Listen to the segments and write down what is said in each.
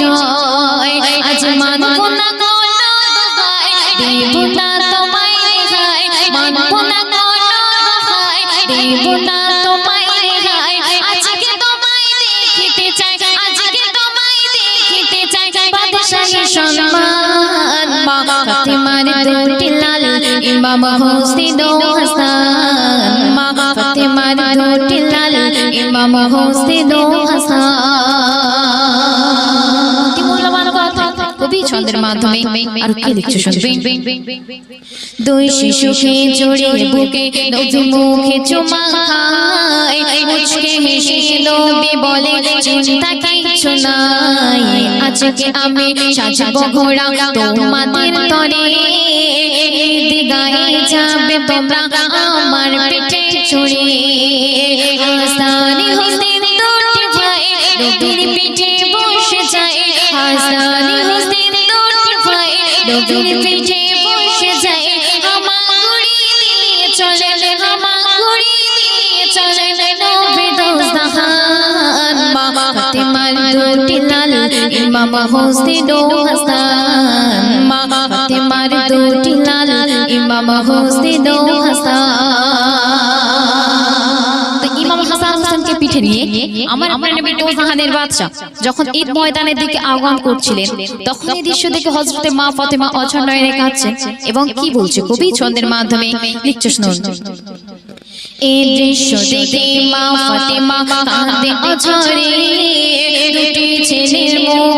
পরিচয় আজ মানব না কোনো দোহাই দেব না তোমায় রেহাই। মানব না কোনো দোহাই দেব না তোমায় রেহাই। আজকে তোমায় দেখিতে চাই আজকে তোমায় দেখিতে চাই বাদশাহী সম্মান। মা ফাতেমার দুটি লাল ইমাম হোসেন হাসান। মা ফাতেমার দুটি লাল ইমাম হোসেন হাসান। কবি ছন্দের মাধ্যমে আর কি লিখছো শুনবে দুই শিশুকে জড়িয়ে বুকে নবী মুখে চুমা খায়। মুচকে হেসে নবী বলে চিন্তা কিছু নাই। আজকে আমি সাজাবো ঘোড়া তোমাদের তরে দিগায়ে যাবে তোমরা আমার পেটে চড়ে নবীর পিঠে বসে যায় আমার গুড়ি দিয়ে চলে আমার গুড়ি দিয়ে চলে ফাতেমার দুটি লাল ইমাম হোসেন হাসান মা ফাতেমার দুটি লাল ইমাম হোসেন হাসান পিঠে নিয়ে আমার আমার নবী দোজাহানের বাদশা যখন ঈদ ময়দানের দিকে আহ্বান করছিলেন তখন এই দৃশ্য দেখে হযরতে মা ফাতেমা অঝর নয়নে কাঁদছেন এবং কি বলছে কবি ছন্দের মাধ্যমে লিখছে শুনুন এই দৃশ্য দেখে মা ফাতেমা কাঁদে অঝরে দুটি ছেলের মুখে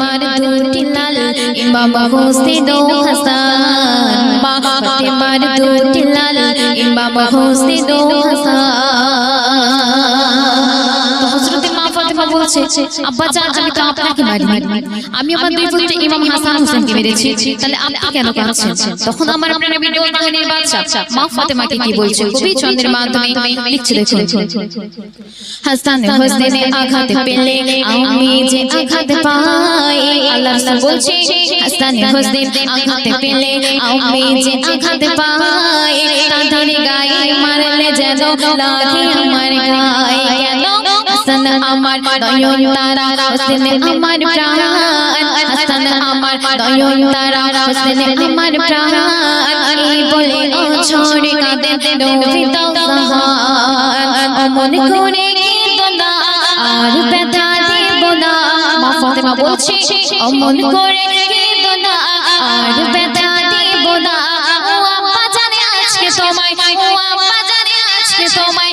ফাতেমার দুটি লাল, ইমাম হোসেন ও হাসান। মা ফাতেমার দুটি লাল, ইমাম হোসেন ও হাসান। বলছে আব্বা জান আমি তো আপনাকে মারিনি আমি আমার দুই পুত্র ইমাম হাসান হোসেনকে মেরেছি তাহলে আপনি কেন কাঁদছেন? তখন আমার আপনার নবী দোজাহানের বাদশা মা ফাতেমাকে কি বলছে? কবি চন্দ্রের মাধ্যমে লিখছে দেখুন হাসান হোসেনে আঘাত পেলে আমি যে আঘাত পাই আল্লাহ রাসূল বলছে হাসান হোসেন আঘাত পেলে আমি যে আঘাত পাই তাদের গায়ে মারলে যেন লাগে আমার গায়ে কেন হাসান আমার দয়ন তারা, হোসেন আমার প্রাণ। হাসান আমার দয়ন তারা, হোসেন আমার প্রাণ। এই বলে ঝরে কাঁদে নবী দোজাহান অমন করে আর ব্যথা দেব না ফাতেমা বলছে, অমন করে আর ব্যথা দেব না ও আম্মা জানে আজকে তোমায়, ও আম্মা জানে আজকে তোমায়।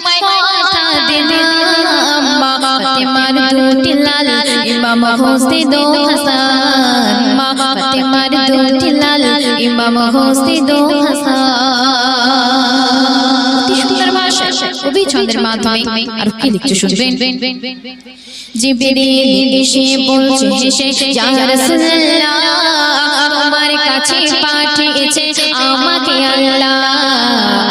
ফাতেমার দুটি লাল, ইমাম হোসেন দো হাসান। মা ফাতেমার দুটি লাল, ইমাম হোসেন দো হাসান। কবি ছন্দের মাধ্যমে আর কি লিখছে শুনবেন? জিবরিল এসে বলছে হেসে ইয়া রাসূলুল্লাহ তোমার কাছে পাঠিয়েছে আমাকে আল্লাহ।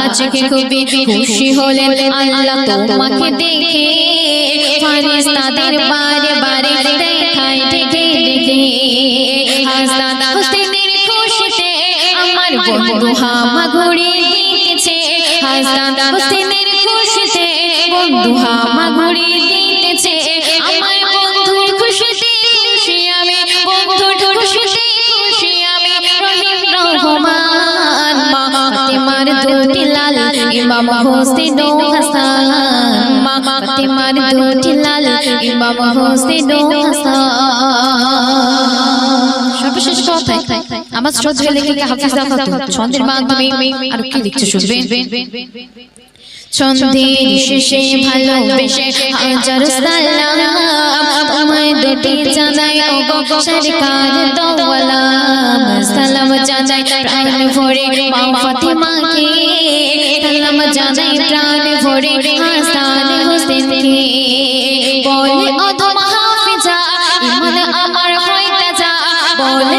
আজকে খুবই খুশি হলেন আল্লাহ তোমাকে দেখে ফারিস্তাদের বারে বারে দেখায় ডেকে ডেকে। হাসান হোসেনের খুশিতে আমার বন্ধু হামা ঘুরে হাসান খুশিতে বন্ধু হামা দিতেছে আমার বন্ধুর খুশিতে খুশি আমি, বন্ধুর খুশিতে খুশি আমি, রহিম রহমান মা, ফাতেমার দুটি লাল, ইমাম হোসেন হাসান মা, ফাতেমার দুটি লাল, ইমাম হোসেন হাসান। সর্বশেষ কথায় আমার শ্রদ্ধা লেখিকা হাফিজা খাতুন ছন্দের মাধ্যমে আর কি লিখছে শুনবেন? ছন্দের শেষে ভালোবেসে হাজার সালাম তোমায় দুটি জানাই ও গো সরকার দোয়ালাম সালাম জানাই প্রাণ ভরে মা ফাতেমাকে সালাম জানাই প্রাণ ভরে হাসান হোসেনকে। বলে অধম হাফিজা ইমান আমার হয় তাজা। বলে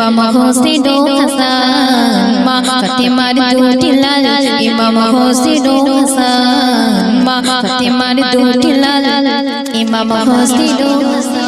ইমাম হোসেন হাসান। মা ফাতেমার দুটি লাল, ইমাম হোসেন হাসান। মা ফাতেমার দুটি লাল, ইমাম হোসেন হাসান।